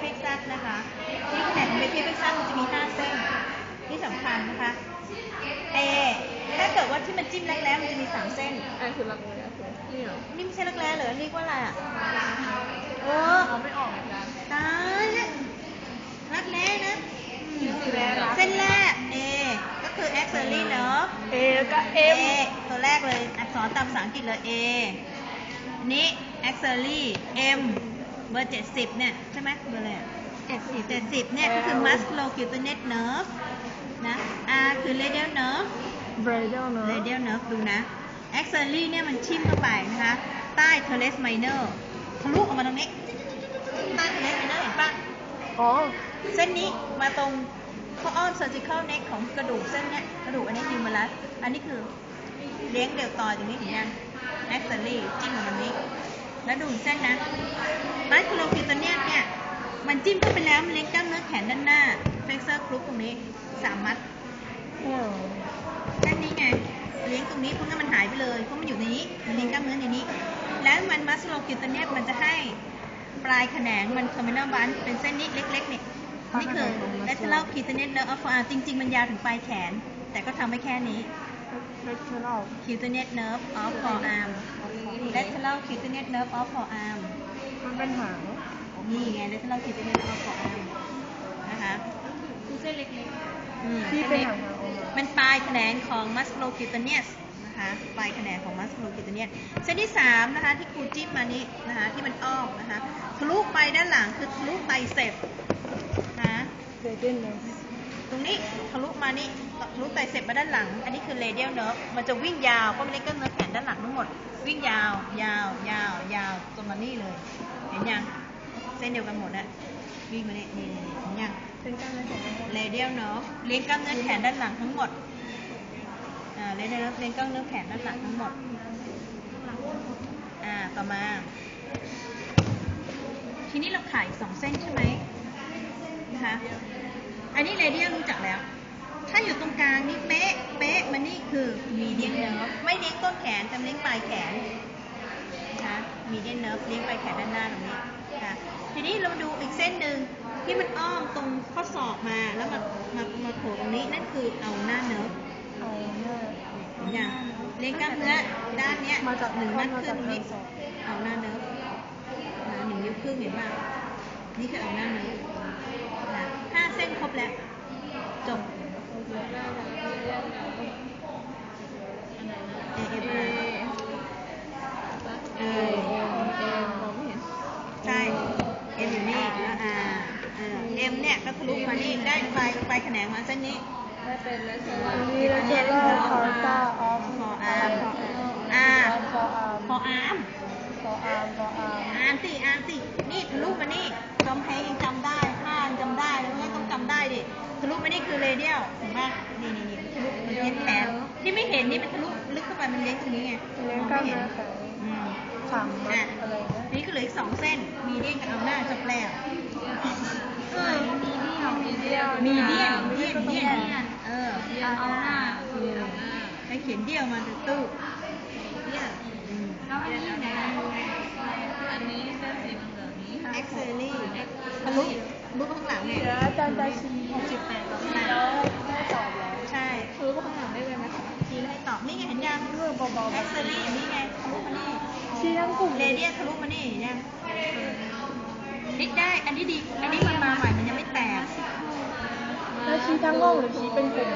เพกซัสนะคะที่แขนงเบเกอร์เพกซัสมันจะมี5เส้นที่สำคัญนะคะ A ถ้าเกิดว่าที่มันจิ้มแรกๆมันจะมี3เส้น อันคือรักเลยอะคือนี่เหรอนี่ไม่ใช่รักแร้เหรอเรียกว่าอะไรอะเออเอาไม่ออกเหมือนกันตายแล้วรักแร้นะคือแร้รักเส้นแรก A ก็คือ axillary nerve เอแล้วก็ A เอ็มตัวแรกเลยอักษรตามภาษาอังกฤษเลย A อันนี้ axillary M เบอร์70เนี่ยใช่ไหมเบอร์อะไรอะ70 70เนี่ยก็คือ musculocutaneous nerve นะ R คือ radial nerve เบรเดลเนอะ radial nerve ดูนะ axillary เนี่ยมันชิมเข้าไปนะคะ ใต้ teres minor ทะลุออกมาตรงนี้ใต้ teres minor เห็นปะอ๋อ เส้นนี้มาตรงข้ออ้อม surgical neck ของกระดูกเส้นเนี้ยกระดูกอันนี้ humerus อันนี้คือเลี้ยงเดลตอยตรงนี้เห็นยัง axillary จิ้มมาตรงนี้ แล้วดูอีกเส้นนะ musculocutaneous เนี่ย มันจิ้มเข้าไปแล้วมันเลี้ยงกล้ามเนื้อแขนด้านหน้า flexor group ตรงนี้สามมัดแค่นี้ไงเลี้ยงตรงนี้เพราะงั้นมันหายไปเลยเพราะมันอยู่ในนี้มันเลี้ยงกล้ามเนื้อในนี้ แล้วมันมัสโลกิตเนียมันจะให้ปลายแขนงมันเทอร์มินอลบันเป็นเส้นนี้เล็กๆเนี่ยนี่คือ lateral cutaneous nerve of forearm จริง ๆ มันยาวถึงปลายแขน แต่ก็ทำไว้แค่นี้ เล็กเทอร์นอล cutaneous nerve of forearm lateral cutaneous nerve of forearm มันเป็นหาง นี่ไง lateral cutaneous nerve of forearm นะคะคือเส้นเล็กๆอืมที่เส้นเป็นเล็กหางหางออกมาเป็นปลายแขนงของ musculocutaneous นะคะปลายแขนงของ musculocutaneous เส้นที่3นะคะที่ครูจิ้มมานี้นะคะที่มันอ้อมนะคะทะลุไปด้านหลังคือทะลุไตรเสพนะ เบรเดลเนอะตรงนี้ทะลุมานี่ทะลุไตรเสพมาด้านหลัง อันนี้คือ radial nerve มันจะวิ่งยาวเพราะมันเล่นกล้ามเนื้อแขนด้านหลังทั้งหมด วิ่งยาว ยาว ยาว ยาวจนมานี่เลย เห็นยัง เส้นเดียวกันหมดอะวิ่งมานี่นี่นี่นี่เห็นยังเป็นกล้ามเนื้อของมันเรเดียลเนาะเลี้ยงกล้ามเนื้อแขนด้านหลังทั้งหมดอ่าเรเดียลเลี้ยงกล้ามเนื้อแขนด้านหลังทั้งหมด อ่า ต่อมา ทีนี้เราขายสองเส้นใช่ไหมนะคะ อันนี้เรเดียลรู้จักแล้ว ถ้าอยู่ตรงกลางนี่เป๊ะ เป๊ะ มันนี่คือมีเดียนเนิร์ฟไม่เลี้ยงต้นแขนแต่เลี้ยงปลายแขนนะคะมีเดียนเนิร์ฟเลี้ยงปลายแขนด้านหน้าตรงนี้ค่ะทีนี้เรามาดูอีกเส้นหนึ่งที่มันอ้อมตรงข้อศอกมาแล้วมามามาโผล่ตรงนี้นั่นคือเอาหน้าเนิร์ฟเอาหน้าเห็นยังเลี้ยงกล้ามเนื้อด้านเนี้ยมาจากหนึ่งข้อนัดมาคจารึ่กงนี้ทางศอกเอาหน้าเนิร์ฟนะหนึ่งนิ้วครึ่งเห็นป่ะนี่คือเอาหน้าเนิร์ฟนะห้า เส้นครบแล้วจบเอเอฟเออมองไม่เห็นใช่เอ็มอยู่นี่แล้วอ่าเออเอ็มเนี่ยก็ทะลุมานี่ได้ปลายปลายแขนงมาเส้นนี้ได้เป็นแล้วใช่ไหมนี่นี่แล้แล้ววเจเจออแล้แล้ววคอร์ตาออฟคออาร์มอาร์คออาร์มคออาร์มคออาร์มคออาร์มอาร์มสิอาร์มสินี่ทะลุมานี่กำแพงยังจำได้ คือเรเดียลเห็นป่ะนี่นี่นี่ทะลุมันเลี้ยงแขนที่ไม่เห็นนี่มันทะลุลึกเข้าไปมันเลี้ยงตรงนี้ไงเลี้ยงมองกล้ามไม่เห็นเนื้อแขนอืมสามมัอะดอะไรเงี้ยนี่ก็เหลืออีกสองเส้น มีเดียนกับเอาหน้าจบแล้วเออมีเดียวมีเดียนเดียนเดียนเออเอาหน้าให้เขียนเดียวมาตู้เดียนแล้วอันนี้ไหนอันนี้เส้นสีเหลืองนี้แอ็กเซอรี่ทะลุ ทะลุข้างหลังไงเดี๋ยวอาจารย์จะชี้หกสิบแปดแล้วแล้วแม่ตอบแล้วใช่ทะลุข้างหลังได้เลยไหมคะทีแล้วให้ตอบนี่ไงเห็นยังเรื่องเบาๆแอ็กเซอรี่นี่ไงทะลุมานี่ชี้ทั้งกลุ่มเรเดียนทะลุมานี่เห็นยังพลิกได้ อันนี้ดี อันนี้มันมาใหม่มันยังไม่แตกแล้วชี้ทั้งห้องหรือชี้เป็นกลุ่ม